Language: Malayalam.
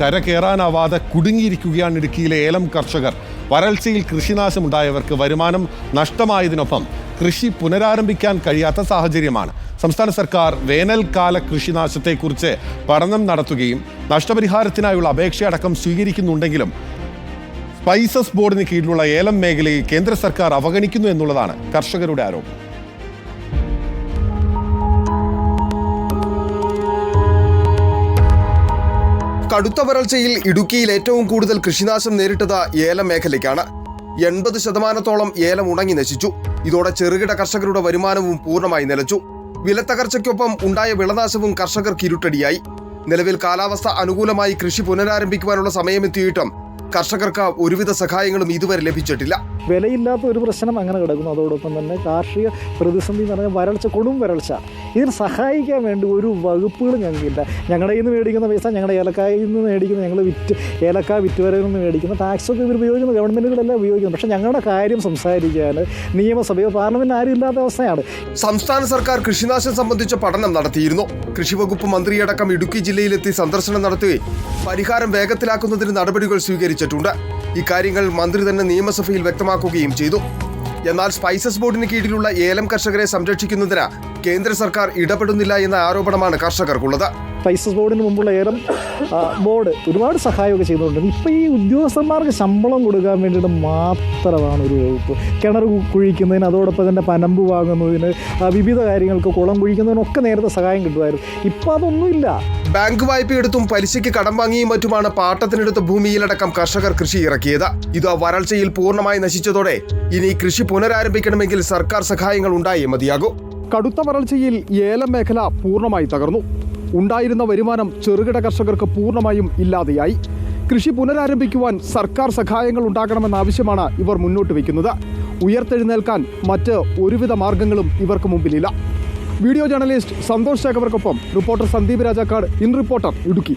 കരകയറാനാവാതെ കുടുങ്ങിയിരിക്കുകയാണ് ഇടുക്കിയിലെ ഏലം കർഷകർ. വരൾച്ചയിൽ കൃഷിനാശമുണ്ടായവർക്ക് വരുമാനം നഷ്ടമായതിനൊപ്പം കൃഷി പുനരാരംഭിക്കാൻ കഴിയാത്ത സാഹചര്യമാണ്. സംസ്ഥാന സർക്കാർ വേനൽക്കാല കൃഷിനാശത്തെക്കുറിച്ച് പഠനം നടത്തുകയും നഷ്ടപരിഹാരത്തിനായുള്ള അപേക്ഷയടക്കം സ്വീകരിക്കുന്നുണ്ടെങ്കിലും സ്പൈസസ് ബോർഡിന് കീഴിലുള്ള ഏലം മേഖലയെ കേന്ദ്ര സർക്കാർ അവഗണിക്കുന്നു എന്നുള്ളതാണ് കർഷകരുടെ ആരോപണം. കടുത്ത വരൾച്ചയിൽ ഇടുക്കിയിൽ ഏറ്റവും കൂടുതൽ കൃഷിനാശം നേരിട്ടത് ഏലം മേഖലയ്ക്കാണ്. എൺപത് ശതമാനത്തോളം ഏലം ഉണങ്ങി നശിച്ചു. ഇതോടെ ചെറുകിട കർഷകരുടെ വരുമാനവും പൂർണമായി നിലച്ചു. വിലത്തകർച്ചയ്ക്കൊപ്പം ഉണ്ടായ വിളനാശവും കർഷകർക്ക് ഇരുട്ടടിയായി. നിലവിൽ കാലാവസ്ഥ അനുകൂലമായി കൃഷി പുനരാരംഭിക്കുവാനുള്ള സമയമെത്തിയിട്ടും കർഷകർക്ക് ഒരുവിധ സഹായങ്ങളും ഇതുവരെ ലഭിച്ചിട്ടില്ല. വിലയില്ലാത്ത ഒരു പ്രശ്നം അങ്ങനെ കിടക്കുന്നു. അതോടൊപ്പം തന്നെ കാർഷിക പ്രതിസന്ധി എന്ന് പറഞ്ഞാൽ വരൾച്ച കൊടും വരൾച്ച. ഇതിന് സഹായിക്കാൻ വേണ്ടി ഒരു വകുപ്പുകളും ഞങ്ങൾക്കില്ല. ഞങ്ങളുടെ കയ്യിൽ നിന്ന് മേടിക്കുന്ന പൈസ ഞങ്ങളുടെ ഏലക്കായിൽ നിന്ന് മേടിക്കുന്ന ഞങ്ങൾ വിറ്റ് ഏലക്ക വിറ്റുവരയിൽ നിന്ന് മേടിക്കുന്ന ടാക്സൊക്കെ ഇവർ ഉപയോഗിക്കുന്നത് ഗവൺമെന്റുകളെല്ലാം ഉപയോഗിക്കുന്നു. പക്ഷേ ഞങ്ങളുടെ കാര്യം സംസാരിക്കാൻ നിയമസഭയോ പാർലമെന്റ് ആരും ഇല്ലാത്ത അവസ്ഥയാണ്. സംസ്ഥാന സർക്കാർ കൃഷിനാശം സംബന്ധിച്ച പഠനം നടത്തിയിരുന്നു. കൃഷിവകുപ്പ് മന്ത്രിയടക്കം ഇടുക്കി ജില്ലയിലെത്തി സന്ദർശനം നടത്തുകയും പരിഹാരം വേഗത്തിലാക്കുന്നതിന് നടപടികൾ സ്വീകരിച്ചിട്ടുണ്ട് ഇക്കാര്യങ്ങൾ മന്ത്രി തന്നെ നിയമസഭയിൽ വ്യക്തമാക്കുകയും ചെയ്തു. എന്നാൽ സ്പൈസസ് ബോർഡിന് കീഴിലുള്ള ഏലം കർഷകരെ സംരക്ഷിക്കുന്നതിന് കേന്ദ്ര സർക്കാർ ഇടപെടുന്നില്ല എന്ന ആരോപണമാണ് കർഷകർക്കുള്ളത്. സ്പൈസസ് ബോർഡിന് മുമ്പുള്ള ഏറെ ബോർഡ് ഒരുപാട് സഹായമൊക്കെ ചെയ്തുകൊണ്ടിരുന്നു. ഇപ്പോൾ ഈ ഉദ്യോഗസ്ഥന്മാർക്ക് ശമ്പളം കൊടുക്കാൻ വേണ്ടിയിട്ട് മാത്രമാണ് ഒരു വകുപ്പ്. കിണർ കുഴിക്കുന്നതിന് അതോടൊപ്പം തന്നെ പനമ്പ് വാങ്ങുന്നതിന് വിവിധ കാര്യങ്ങൾക്ക് കുളം കുഴിക്കുന്നതിനൊക്കെ നേരത്തെ സഹായം കിട്ടുമായിരുന്നു. ഇപ്പോൾ അതൊന്നുമില്ല. ബാങ്ക് വായ്പയെടുത്തും പലിശയ്ക്ക് കടം വാങ്ങിയും മറ്റുമാണ് പാട്ടത്തിനെടുത്ത ഭൂമിയിലടക്കം കർഷകർ കൃഷി ഇറക്കിയത്. ഇത് വരൾച്ചയിൽ പൂർണമായി നശിച്ചതോടെ ഇനി കൃഷി പുനരാരംഭിക്കണമെങ്കിൽ സർക്കാർ സഹായങ്ങൾ ഉണ്ടായേ മതിയാകൂ. കടുത്ത വരൾച്ചയിൽ ഏലം മേഖല പൂർണമായി തകർന്നു. ഉണ്ടായിരുന്ന വരുമാനം ചെറുകിട കർഷകർക്ക് പൂർണമായും ഇല്ലാതെയായി. കൃഷി പുനരാരംഭിക്കുവാൻ സർക്കാർ സഹായങ്ങൾ ഉണ്ടാകണമെന്ന ഇവർ മുന്നോട്ട് വയ്ക്കുന്നത്. ഉയർത്തെഴുന്നേൽക്കാൻ മറ്റ് ഒരുവിധ മാർഗങ്ങളും ഇവർക്ക് മുമ്പിലില്ല. Video journalist Santhosh ശേഖവർക്കൊപ്പം reporter Sandeep Rajakkad. In reporter Idukki.